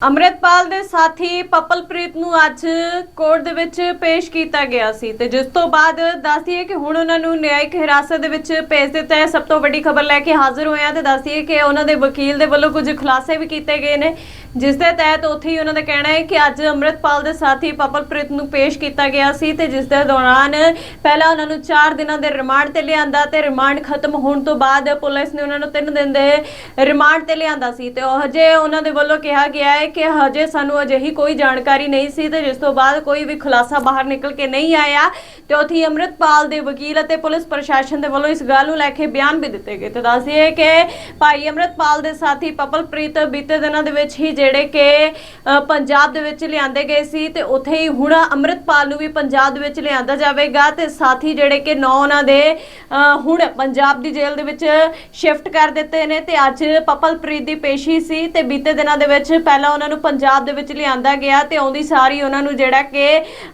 ਅੰਮ੍ਰਿਤਪਾਲ ਦੇ ਸਾਥੀ ਪਪਲਪ੍ਰੀਤ ਨੂੰ ਅੱਜ ਕੋਰਟ ਦੇ ਵਿੱਚ ਪੇਸ਼ ਕੀਤਾ ਗਿਆ ਸੀ ਤੇ ਜਿਸ ਤੋਂ ਬਾਅਦ ਦੱਸਦੀਏ ਕਿ ਹੁਣ ਉਹਨਾਂ ਨੂੰ ਨਿਆਇਕ ਹਿਰਾਸਤ ਦੇ ਵਿੱਚ ਭੇਜ ਦਿੱਤਾ ਹੈ। ਸਭ ਤੋਂ ਵੱਡੀ ਖਬਰ ਲੈ ਕੇ ਹਾਜ਼ਰ ਹੋਏ ਹਾਂ ਤੇ ਦੱਸਦੀਏ ਕਿ ਉਹਨਾਂ ਦੇ ਵਕੀਲ ਦੇ ਵੱਲੋਂ ਕੁਝ ਖੁਲਾਸੇ ਵੀ ਕੀਤੇ ਗਏ ਨੇ, ਜਿਸ ਦੇ ਤਹਿਤ ਉੱਥੇ ਹੀ ਉਹਨਾਂ ਦਾ ਕਹਿਣਾ ਹੈ ਕਿ ਅੱਜ ਅੰਮ੍ਰਿਤਪਾਲ ਦੇ ਸਾਥੀ ਪਪਲਪ੍ਰੀਤ ਨੂੰ ਪੇਸ਼ ਕੀਤਾ ਗਿਆ ਸੀ ਤੇ ਜਿਸ ਦੇ ਦੌਰਾਨ ਪਹਿਲਾਂ ਉਹਨਾਂ ਨੂੰ 4 ਦਿਨਾਂ ਦੇ ਰਿਮਾਂਡ ਤੇ ਲਿਆਂਦਾ ਤੇ ਰਿਮਾਂਡ ਖਤਮ ਹੋਣ ਤੋਂ ਬਾਅਦ ਪੁਲਿਸ ਨੇ ਉਹਨਾਂ ਨੂੰ 3 ਦਿਨ ਦੇ ਰਿਮਾਂਡ ਤੇ ਲਿਆਂਦਾ ਸੀ ਤੇ ਉਹ ਹਜੇ ਉਹਨਾਂ ਦੇ ਵੱਲੋਂ ਕਿਹਾ ਗਿਆ ਹੈ ਕਿ ਹਜੇ ਸਾਨੂੰ ਅਜਿਹੀ ਕੋਈ ਜਾਣਕਾਰੀ ਨਹੀਂ ਸੀ ਤੇ ਜਿਸ ਤੋਂ ਬਾਅਦ ਕੋਈ ਵੀ ਖੁਲਾਸਾ ਬਾਹਰ ਨਿਕਲ ਕੇ ਨਹੀਂ ਆਇਆ। ਤੇ ਉੱਥੇ ਹੀ ਅੰਮ੍ਰਿਤਪਾਲ ਦੇ ਵਕੀਲ ਅਤੇ ਪੁਲਿਸ ਪ੍ਰਸ਼ਾਸਨ ਦੇ ਵੱਲੋਂ ਇਸ ਗੱਲ ਨੂੰ ਲੈ ਕੇ ਬਿਆਨ ਵੀ ਦਿੱਤੇ ਗਏ ਤੇ ਦੱਸਦੀਏ ਕਿ ਭਾਈ ਅੰਮ੍ਰਿਤਪਾਲ ਦੇ ਸਾਥੀ ਪਪਲਪ੍ਰੀਤ ਬੀਤੇ ਦਿਨਾਂ ਦੇ ਵਿੱਚ ਹੀ ਜਿਹੜੇ ਕਿ ਪੰਜਾਬ ਦੇ ਵਿੱਚ ਲਿਆਂਦੇ ਗਏ ਸੀ ਤੇ ਉੱਥੇ ਹੀ ਹੁਣ ਅੰਮ੍ਰਿਤਪਾਲ ਨੂੰ ਵੀ ਪੰਜਾਬ ਦੇ ਵਿੱਚ ਲਿਆਂਦਾ ਜਾਵੇਗਾ ਤੇ ਸਾਥੀ ਜਿਹੜੇ ਕਿ ਨੌ ਉਹਨਾਂ ਦੇ ਹੁਣ ਪੰਜਾਬ ਦੀ ਜੇਲ੍ਹ ਦੇ ਵਿੱਚ ਸ਼ਿਫਟ ਕਰ ਦਿੱਤੇ ਨੇ ਤੇ ਅੱਜ ਪਪਲਪ੍ਰੀਤ ਦੀ ਪੇਸ਼ੀ ਸੀ ਤੇ ਬੀਤੇ ਦਿਨਾਂ ਦੇ ਵਿੱਚ ਪਹਿਲਾਂ ਉਹਨਾਂ ਨੂੰ ਪੰਜਾਬ ਦੇ ਵਿੱਚ ਲਿਆਂਦਾ ਗਿਆ ਤੇ ਆਉਂਦੀ ਸਾਰੀ ਉਹਨਾਂ ਨੂੰ ਜਿਹੜਾ ਕਿ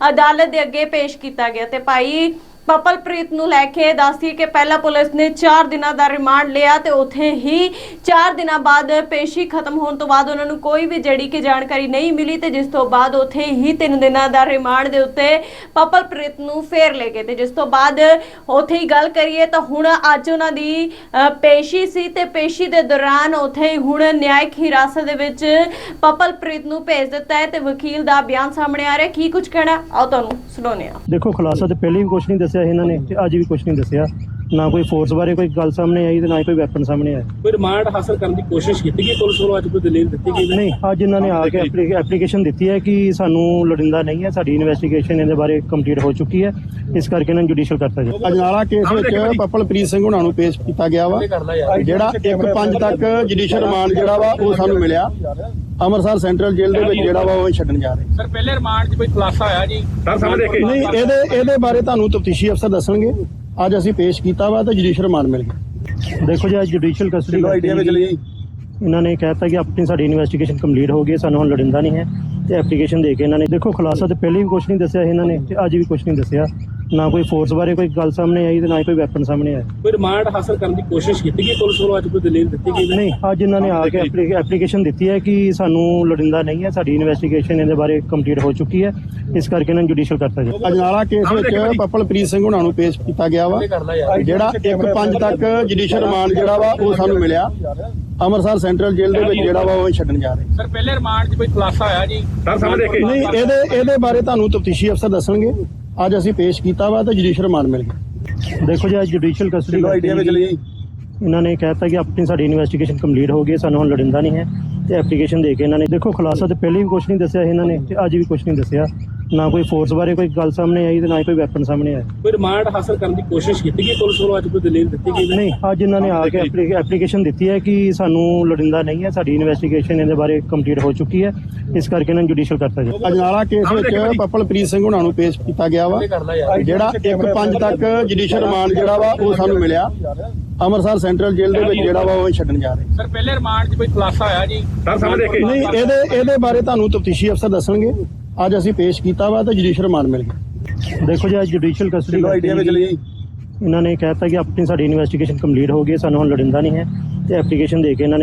ਅਦਾਲਤ ਦੇ ਅੱਗੇ ਪੇਸ਼ ਕੀਤਾ ਗਿਆ ਤੇ ਭਾਈ ਪਪਲਪ੍ਰੀਤ ਨੂੰ ਲੈ ਕੇ ਦੱਸਦੀ ਕਿ ਪਹਿਲਾਂ ਪੁਲਿਸ ਨੇ 4 ਦਿਨਾਂ ਦਾ ਰਿਮਾਂਡ ਲਿਆ ਤੇ ਉੱਥੇ ਹੀ 4 ਦਿਨਾਂ ਬਾਅਦ ਪੇਸ਼ੀ ਖਤਮ ਹੋਣ ਤੋਂ ਬਾਅਦ ਉਹਨਾਂ ਨੂੰ ਕੋਈ ਵੀ ਜਿਹੜੀ ਕਿ ਜਾਣਕਾਰੀ ਨਹੀਂ ਮਿਲੀ ਤੇ ਜਿਸ ਤੋਂ ਬਾਅਦ ਉੱਥੇ ਹੀ 3 ਦਿਨਾਂ ਦਾ ਰਿਮਾਂਡ ਦੇ ਉੱਤੇ ਪਪਲਪ੍ਰੀਤ ਨੂੰ ਫੇਰ ਲੈ ਗਏ ਤੇ ਜਿਸ ਤੋਂ ਬਾਅਦ ਉੱਥੇ ਹੀ ਗੱਲ ਕਰੀਏ ਤਾਂ ਹੁਣ ਅੱਜ ਉਹਨਾਂ ਦੀ ਪੇਸ਼ੀ ਸੀ ਤੇ ਪੇਸ਼ੀ ਦੇ ਦੌਰਾਨ ਉੱਥੇ ਹੀ ਹੁਣ ਨਿਆਇਕ ਹਿਰਾਸਤ ਦੇ ਵਿੱਚ ਪਪਲਪ੍ਰੀਤ ਨੂੰ ਭੇਜ ਦਿੱਤਾ ਹੈ ਤੇ ਵਕੀਲ ਦਾ ਬਿਆਨ ਸਾਹਮਣੇ ਆ ਰਿਹਾ ਕੀ ਕੁਝ ਕਹਿਣਾ? ਆਓ ਤੁਹਾਨੂੰ ਸੁਣਾਉਂਦੇ ਹਾਂ। ਦੇਖੋ, ਖੁਲਾਸਾ ਤੇ ਪਹਿਲੇ ਵੀ ਕੁਝ ਨਹੀਂ ਦੱਸਿਆ ਇਹਨਾਂ ਨੇ ਤੇ ਅੱਜ ਵੀ ਕੁਝ ਨਹੀਂ ਦੱਸਿਆ। ਨਾ ਕੋਈ ਫੋਰਸ ਬਾਰੇ ਕੋਈ ਗੱਲ ਸਾਹਮਣੇ ਆਈ ਤੇ ਨਾ ਹੀ ਕੋਈ ਵੈਪਨ ਸਾਹਮਣੇ ਆਇਆ। ਕੋਈ ਰਿਮਾਂਡ ਹਾਸਲ ਕਰਨ ਦੀ ਕੋਸ਼ਿਸ਼ ਕੀਤੀ ਗਈ? ਪੁਲਿਸ ਵੱਲੋਂ ਅੱਜ ਕੋਈ ਦਲੀਲ ਦਿੱਤੀ ਗਈ? ਨਹੀਂ ਅੱਜ ਇਹਨਾਂ ਨੇ ਆ ਕੇ ਐਪਲੀਕੇਸ਼ਨ ਦਿੱਤੀ ਹੈ ਕਿ ਸਾਨੂੰ ਲੋੜਿੰਦਾ ਨਹੀਂ ਹੈ ਸਾਡੀ ਇਨਵੈਸਟੀਗੇਸ਼ਨ ਇਹਦੇ ਬਾਰੇ ਕੰਪਲੀਟ ਹੋ ਚੁੱਕੀ ਹੈ। ਇਸ ਕਰਕੇ ਇਹਨਾਂ ਨੂੰ ਜੁਡੀਸ਼ੀਅਲ ਕਰਤਾ ਜਾ ਅਜਨਾਲਾ ਕੇਸ ਵਿੱਚ ਪਪਲਪ੍ਰੀਤ ਸਿੰਘ ਹੁਣਾਂ ਨੂੰ ਪੇਸ਼ ਕੀਤਾ ਗਿਆ ਵਾ ਜਿਹੜਾ 1-5 ਤੱਕ ਜੁਡੀਸ਼ੀਅਲ ਰਿਮਾਂਡ ਜਿਹੜਾ ਵਾ ਉਹ ਸਾਨੂੰ ਮਿਲਿਆ। ਅੰਮ੍ਰਿਤਸਰ ਸੈਂਟਰਲ ਜੇਲ੍ਹ ਦੇ ਵਿੱਚ ਜਿਹੜਾ ਵਾ ਉਹ ਛੱਡਣ ਜਾ ਰਹੇ। ਸਰ ਪਹਿਲੇ ਰਿਮਾਂਡ 'ਚ ਕੋਈ ਖੁਲਾਸਾ ਹੋਇਆ ਜੀ? ਸਰ ਸਾਹਮਣੇ ਦੇਖੇ ਨਹੀਂ ਇਹਦੇ ਇਹਦੇ ਬਾਰੇ ਤੁਹਾਨੂੰ ਤਫਤੀਸ਼ੀ ਅਫਸਰ ਦੱਸਣਗੇ। ਅੱਜ ਅਸੀਂ ਪੇਸ਼ ਕੀਤਾ ਵਾ ਤੇ ਜੁਡੀਸ਼ੀਅਲ ਰਿਮਾਂਡ ਮਿਲ ਗਿਆ। ਦੇਖੋ ਜੀ ਅੱਜ ਜੁਡੀਸ਼ੀਅਲ ਕਸਟਡੀ ਆਈਡੀਆ ਵਿੱਚ ਲਈ ਇਹਨਾਂ ਨੇ ਕਹਿਤਾ ਕਿ ਆਪਣੀ ਸਾਡੀ ਇਨਵੈਸਟੀਗੇਸ਼ਨ ਕੰਪਲੀਟ ਹੋ ਗਈ ਹੈ, ਸਾਨੂੰ ਹੁਣ ਲੋੜਿੰਦਾ ਨਹੀਂ ਹੈ। ਤੇ ਐਪਲੀਕੇਸ਼ਨ ਦੇ ਕੇ ਇਹਨਾਂ ਨੇ ਦੇਖੋ ਖੁਲਾਸਾ ਤੇ ਪਹਿਲੇ ਵੀ ਕੁਝ ਨਹੀਂ ਦੱਸਿਆ ਇਹਨਾਂ ਨੇ ਤੇ ਅੱਜ ਵੀ ਕੁਝ ਨਹੀਂ ਦੱਸਿਆ। ਨਾ ਕੋਈ ਫੋਰਸ ਬਾਰੇ ਕੋਈ ਗੱਲ ਸਾਹਮਣੇ ਆਈ ਤੇ ਨਾ ਹੀ ਕੋਈ ਵੈਪਨ ਸਾਹਮਣੇ ਆਇਆ। ਕੋਈ ਰਿਮਾਂਡ ਹਾਸਲ ਕਰਨ ਦੀ ਕੋਸ਼ਿਸ਼ ਕੀਤੀ ਗਈ ਪੁਲਿਸ ਵੱਲੋਂ ਅੱਜ ਕੋਈ ਦਲੀਲ ਦਿੱਤੀ ਗਈ ਨਹੀਂ ਅੱਜ ਇਹਨਾਂ ਨੇ ਆ ਕੇ ਐਪਲੀਕੇਸ਼ਨ ਦਿੱਤੀ ਹੈ ਕਿ ਸਾਨੂੰ ਲੋੜਿੰਦਾ ਨਹੀਂ ਹੈ ਸਾਡੀ ਇਨਵੈਸਟੀਗੇਸ਼ਨ ਇਹਦੇ ਬਾਰੇ ਕੰਪਲੀਟ ਹੋ ਚੁੱਕੀ ਹੈ। ਇਸ ਕਰਕੇ ਇਹਨਾਂ ਨੂੰ ਜੁਡੀਸ਼ੀਅਲ ਕਰਤਾ ਜਾ ਅਜਨਾਲਾ ਕੇਸ ਵਿੱਚ ਪਪਲਪ੍ਰੀਤ ਸਿੰਘ ਹੁਣਾਂ ਨੂੰ ਪੇਸ਼ ਕੀਤਾ ਗਿਆ ਵਾ ਜਿਹੜਾ 1-5 ਤੱਕ ਜੁਡੀਸ਼ੀਅਲ ਰਿਮਾਂਡ ਜਿਹੜਾ ਵਾ ਉਹ ਸਾਨੂੰ ਮਿਲਿਆ। ਅੰਮ੍ਰਿਤਸਰ ਸੈਂਟਰਲ ਜੇਲ੍ਹ ਦੇ ਵਿੱਚ ਜਿਹੜਾ ਵਾ ਉਹ ਛੱਡਣ ਜਾ ਰਹੇ ਸਰ ਪਹਿਲੇ ਰਿਮਾਂਡ 'ਚ ਕੋਈ ਖੁਲਾਸਾ ਹੋਇਆ ਜੀ? ਸਰ ਸਾਹਮਣੇ ਦੇਖੇ ਨਹੀਂ ਇਹਦੇ ਇਹਦੇ ਬਾਰੇ ਤੁਹਾਨੂੰ ਤਫਤੀਸ਼ੀ ਅਫਸਰ ਦੱਸਣਗੇ। ਅੱਜ ਅਸੀਂ ਪੇਸ਼ ਕੀਤਾ ਵਾ ਤੇ ਜੁਡੀਸ਼ੀਅਲ ਰਿਮਾਂਡ ਮਿਲ ਗਿਆ। ਦੇਖੋ ਜੀ ਅੱਜ ਜੁਡੀਸ਼ੀਅਲ ਕਸਟਡੀ ਚਲੋ ਆਈਡੀਆ ਵਿੱਚ ਲਈ ਇਹਨਾਂ ਨੇ ਕਹਿਤਾ ਕਿ ਆਪਣੀ ਸਾਡੀ ਇਨਵੈਸਟੀਗੇਸ਼ਨ ਕੰਪਲੀਟ ਹੋ ਗਈ ਹੈ, ਸਾਨੂੰ ਹੁਣ ਲੋੜਿੰਦਾ ਨਹੀਂ ਹੈ। ਤੇ ਐਪਲੀਕੇਸ਼ਨ ਦੇ ਕੇ ਇਹਨਾਂ ਨੇ ਦੇਖੋ ਖੁਲਾਸਾ ਤੇ ਪਹਿਲੇ ਵੀ ਕੁਝ ਨਹੀਂ ਦੱਸਿਆ ਇਹਨਾਂ ਨੇ ਤੇ ਅੱਜ ਵੀ ਕੁਝ ਨਹੀਂ ਦੱਸਿਆ। ਨਾ ਕੋਈ ਫੋਰਸ ਬਾਰੇ ਕੋਈ ਗੱਲ ਸਾਹਮਣੇ ਆਈ ਤੇ ਨਾ ਹੀ ਕੋਈ ਵੈਪਨ ਸਾਹਮਣੇ ਆਇਆ। ਕੋਈ ਰਿਮਾਂਡ ਹਾਸਲ ਕਰਨ ਦੀ ਕੋਸ਼ਿਸ਼ ਕੀਤੀ ਗਈ ਪੁਲਿਸ ਵੱਲੋਂ ਅੱਜ ਕੋਈ ਦਲੀਲ ਦਿੱਤੀ ਗਈ ਨਹੀਂ ਅੱਜ ਇਹਨਾਂ ਨੇ ਆ ਕੇ ਐਪਲੀਕੇਸ਼ਨ ਦਿੱਤੀ ਹੈ ਕਿ ਸਾਨੂੰ ਲੋੜਿੰਦਾ ਨਹੀਂ ਹੈ ਸਾਡੀ ਇਨਵੈਸਟੀਗੇਸ਼ਨ ਇਹਦੇ ਬਾਰੇ ਕੰਪਲੀਟ ਹੋ ਚੁੱਕੀ ਹੈ। ਇਸ ਕਰਕੇ ਇਹਨਾਂ ਨੂੰ ਜੁਡੀਸ਼ੀਅਲ ਕਰਤਾ ਜਾ ਅਜਨਾਲਾ ਕੇਸ ਵਿੱਚ ਪਪਲਪ੍ਰੀਤ ਸਿੰਘ ਹੁਣਾਂ ਨੂੰ ਪੇਸ਼ ਕੀਤਾ ਗਿਆ ਵਾ ਜਿਹੜਾ 1-5 ਤੱਕ ਜੁਡੀਸ਼ੀਅਲ ਰਿਮਾਂਡ ਜਿਹੜਾ ਵਾ ਉਹ ਸਾਨੂੰ ਮਿਲਿਆ। ਅੰਮ੍ਰਿਤਸਰ ਸੈਂਟਰਲ ਜੇਲ੍ਹ ਦੇ ਵਿੱਚ ਜਿਹੜਾ ਵਾ ਉਹ ਛੱਡਣ ਜਾ ਰਹੇ। ਸਰ ਪਹਿਲੇ ਰਿਮਾਂਡ 'ਚ ਕੋਈ ਖੁਲਾਸਾ ਹੋਇਆ ਜੀ? ਸਰ ਸਾਹਮਣੇ ਦੇਖੇ ਨਹੀਂ ਇਹਦੇ ਇਹਦੇ ਬਾਰੇ ਤੁਹਾਨੂੰ ਤਫਤੀਸ਼ੀ ਅਫਸਰ ਦੱਸਣਗੇ। ਅੱਜ ਅਸੀਂ ਪੇਸ਼ ਕੀਤਾ ਵਾ ਤੇ ਜੁਡੀਸ਼ੀਅਲ ਰਿਮਾਂਡ ਮਿਲ ਗਿਆ। ਦੇਖੋ ਜੀ ਅੱਜ ਜੁਡੀਸ਼ੀਅਲ ਕਸਟਡੀ ਚਲੋ ਆਈਡੀਆ ਵਿੱਚ ਲਈ? ਇਹਨਾਂ ਨੇ ਕਹਿਤਾ ਕਿ ਆਪਣੀ ਸਾਡੀ ਇਨਵੈਸਟੀਗੇਸ਼ਨ ਕੰਪਲੀਟ ਹੋ ਗਈ ਹੈ, ਸਾਨੂੰ ਹੁਣ ਲੋੜਿੰਦਾ ਨਹੀਂ ਹੈ ਤੇ ਐਪਲੀਕੇਸ਼ਨ ਦੇ ਕੇ ਇਹਨਾਂ ਨੇ